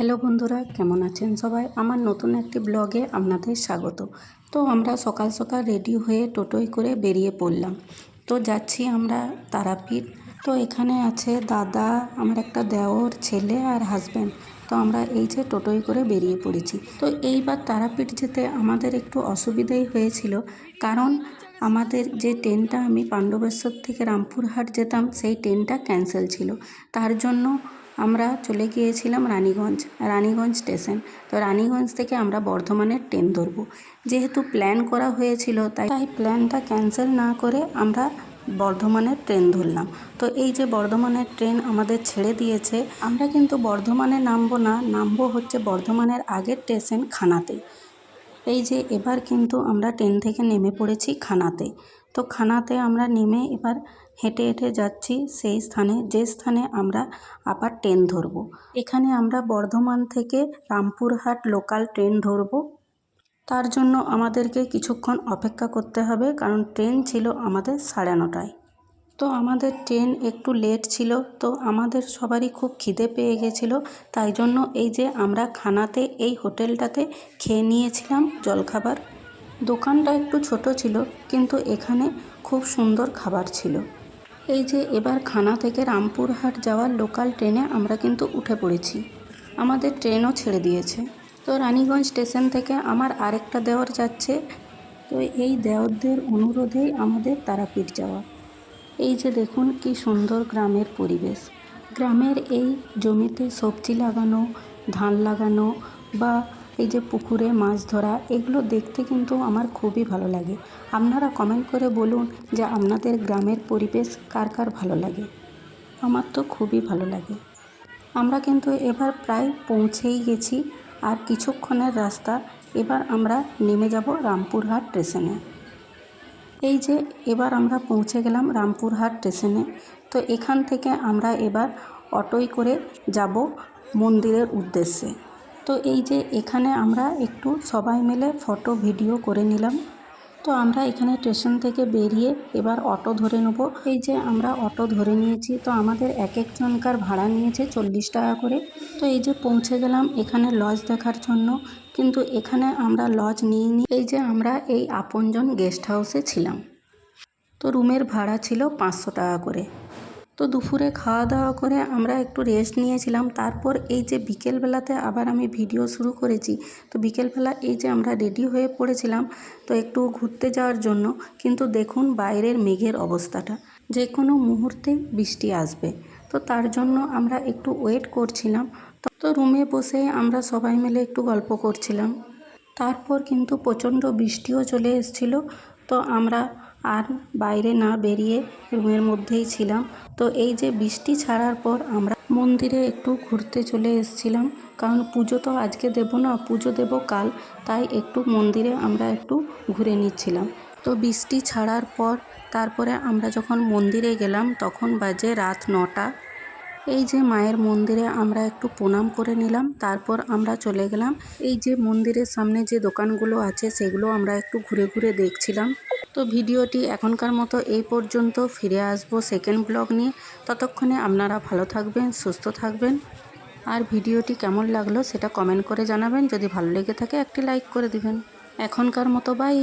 Hello বন্ধুরা, কেমন আছেন সবাই? আমার নতুন একটি ব্লগে আপনাদের স্বাগত। তো আমরা সকাল সকাল রেডি হয়ে টোটোয় করে বেরিয়ে পড়লাম। তো যাচ্ছি আমরা তারাপীঠ। তো এখানে আছে দাদা, আমার একটা দেওর ছেলে আর হাজব্যান্ড তো আমরা এই যে টোটোয় করে বেরিয়ে পড়েছি। তো এইবার তারাপীঠ যেতে আমাদের একটু অসুবিধাই হয়েছিল। কারণ আমাদের যে ট্রেনটা আমি পাণ্ডবেশ্বর থেকে রামপুরহাট যেতাম, সেই ট্রেনটা ক্যান্সেল ছিল। তার জন্য আমরা চলে গিয়েছিলাম রানীগঞ্জ রানীগঞ্জ স্টেশন। তো রানীগঞ্জ থেকে আমরা বর্ধমানের ট্রেন ধরব। যেহেতু প্ল্যান করা হয়েছিল, তাই তাই প্ল্যানটা ক্যান্সেল না করে আমরা বর্ধমানের ট্রেন ধরলাম। তো এই যে বর্ধমানের ট্রেন আমাদের ছেড়ে দিয়েছে, আমরা কিন্তু বর্ধমানে নামবো না, নামবো হচ্ছে বর্ধমানের আগের স্টেশন খানাতে এই যে এবার কিন্তু আমরা ট্রেন থেকে নেমে পড়েছি খানাতে। তো খানাতে আমরা নেমে এবার হেঁটে হেঁটে যাচ্ছি সেই স্থানে, যে স্থানে আমরা আবার ট্রেন ধরবো। এখানে আমরা বর্ধমান থেকে রামপুরহাট লোকাল ট্রেন ধরবো। তার জন্য আমাদেরকে কিছুক্ষণ অপেক্ষা করতে হবে, কারণ ট্রেন ছিল আমাদের সাড়ে নটায়। তো আমাদের ট্রেন একটু লেট ছিল, তো আমাদের সবারই খুব খিদে পেয়ে গেছিল, তাই জন্য এই যে আমরা খানাতে এই হোটেলটাতে খেয়ে নিয়েছিলাম জলখাবার। দোকানটা একটু ছোট ছিল, কিন্তু এখানে খুব সুন্দর খাবার ছিল। এই যে এবার খানা থেকে রামপুরহাট যাওয়ার লোকাল ট্রেনে আমরা কিন্তু উঠে পড়েছি। আমাদের ট্রেনও ছেড়ে দিয়েছে। তো রানীগঞ্জ স্টেশন থেকে আমার আরেকটা দেওয়ার যাচ্ছে, তো এই দেওরদের অনুরোধেই আমাদের তারাপীঠ যাওয়া। এই যে দেখুন কি সুন্দর গ্রামের পরিবেশ। গ্রামের এই জমিতে সবজি লাগানো, ধান লাগানো বা এই যে পুকুরে মাছ ধরা, এগুলো দেখতে কিন্তু আমার খুবই ভালো লাগে। আপনারা কমেন্ট করে বলুন যে আপনাদের গ্রামের পরিবেশ কার কার ভালো লাগে। আমার তো খুবই ভালো লাগে। আমরা কিন্তু এবার প্রায় পৌঁছেই গেছি আর কিছুক্ষণের রাস্তা, এবার আমরা নেমে যাব রামপুরহাট স্টেশনে এই যে এবার আমরা পৌঁছে গেলাম রামপুরহাট স্টেশনে তো এখান থেকে আমরা এবার অটোয় করে যাব মন্দিরের উদ্দেশ্যে। তো এই যে এখানে আমরা একটু সবাই মিলে ফটো ভিডিও করে নিলাম। তো আমরা এখানে স্টেশন থেকে বেরিয়ে এবার অটো ধরে নেব। এই যে আমরা অটো ধরে নিয়েছি, তো আমাদের এক একজনকার ভাড়া নিয়েছে চল্লিশ টাকা করে। তো এই যে পৌঁছে গেলাম এখানে লজ দেখার জন্য, কিন্তু এখানে আমরা লজ নিয়ে নিই এই যে আমরা এই আপনজন গেস্ট হাউসে ছিলাম। তো রুমের ভাড়া ছিল পাঁচশো টাকা করে। তো দুপুরে খাওয়া দাওয়া করে আমরা একটু রেস্ট নিয়েছিলাম। তারপর এই যে বিকেলবেলাতে আবার আমি ভিডিও শুরু করেছি। তো বিকেলবেলা এই যে আমরা রেডি হয়ে পড়েছিলাম, তো একটু ঘুরতে যাওয়ার জন্য। কিন্তু দেখুন বাইরের মেঘের অবস্থাটা। যে কোনো মুহূর্তে বৃষ্টি আসবে। তো তার জন্য আমরা একটু ওয়েট করছিলাম। তো রুমে বসে আমরা সবাই মিলে একটু গল্প করছিলাম। তারপর কিন্তু প্রচণ্ড বৃষ্টিও চলে এসেছিল। তো আমরা আর বাইরে না বেরিয়ে রুমের মধ্যেই ছিলাম। তো এই যে বৃষ্টি ছাড়ার পর আমরা মন্দিরে একটু ঘুরতে চলে এসেছিলাম। কারণ পুজো তো আজকে দেব না, পুজো দেব কাল। তাই একটু মন্দিরে আমরা একটু ঘুরে নিচ্ছিলাম। তো বৃষ্টি ছাড়ার পর তারপরে আমরা যখন মন্দিরে গেলাম, তখন বাজে রাত নটা। এই যে মায়ের মন্দিরে আমরা একটু প্রণাম করে নিলাম, তারপর আমরা চলে গেলাম। এই যে মন্দিরের সামনে যে দোকানগুলো আছে, সেগুলো আমরা একটু ঘুরে ঘুরে দেখছিলাম। তো ভিডিওটি এখনকার মতো এই পর্যন্ত, ফিরে আসব সেকেন্ড ব্লগ নিয়ে। ততক্ষণে আপনারা ভালো থাকবেন, সুস্থ থাকবেন। আর ভিডিওটি কেমন লাগল সেটা কমেন্ট করে জানাবেন। যদি ভালো লেগে থাকে, একটি লাইক করে দিবেন। এখনকার মতো বাই